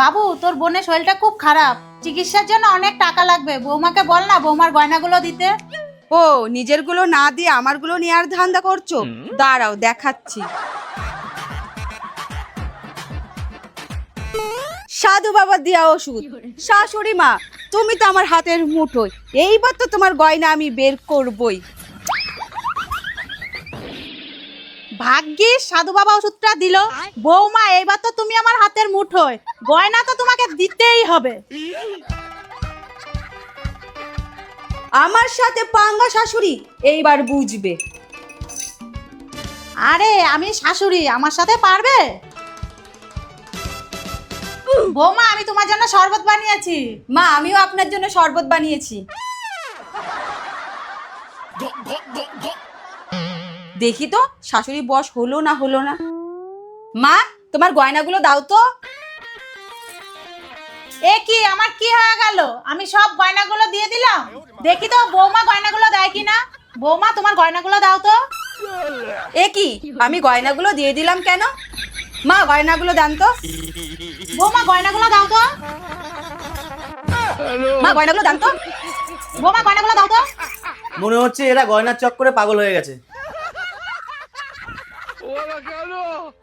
বাবু তোর বোনের শরীরটা খুব খারাপ। চিকিৎসার জন্য অনেক টাকা লাগবে। বৌমাকে বল না বৌমার গয়নাগুলো দিতে। ও নিজেরগুলো না দিয়ে আমার আমারগুলো নেওয়ার ধান্দা করছ? দাঁড়াও দেখাচ্ছি। সাধু বাবা দেওয়া ওষুধ। শাশুড়ি মা তুমি তো আমার হাতের মুঠোয়। এইবার তো তোমার গয়না আমি বের করবই। ভাগ্যিস সাধু বাবা ওষুধটা দিল। বৌমা এইবার তো তুমি আমার হাতের মুঠোয়। গয়না তো তোমাকে দিতেই হবে। আমার সাথে পাঙ্গা শাশুড়ি এইবার বুঝবে। আরে আমি শাশুড়ি আমার সাথে পারবে? বৌমা আমি তোমার জন্য শরবত বানিয়েছি। মা আমিও আপনার জন্য শরবত বানিয়েছি। দেখি তো, শাশুড়ি বস হলো না হলো না। মা, তোমার গয়নাগুলো দাও তো। এ কি, আমার কি হয়ে গেল? আমি সব গয়নাগুলো দিয়ে দিলাম। দেখি তো, বৌমা গয়নাগুলো দেয় কিনা? বৌমা, তোমার গয়নাগুলো দাও তো। এ কি, আমি গয়নাগুলো দিয়ে দিলাম কেন? মা, গয়নাগুলো দেন তো। বৌমা, গয়নাগুলো দাও তো। মা, গয়নাগুলো দেন তো। বৌমা, গয়নাগুলো দাও তো। মনে হচ্ছে এরা গয়নার চক্করে পাগল হয়ে গেছে। ¡Guadalcanal!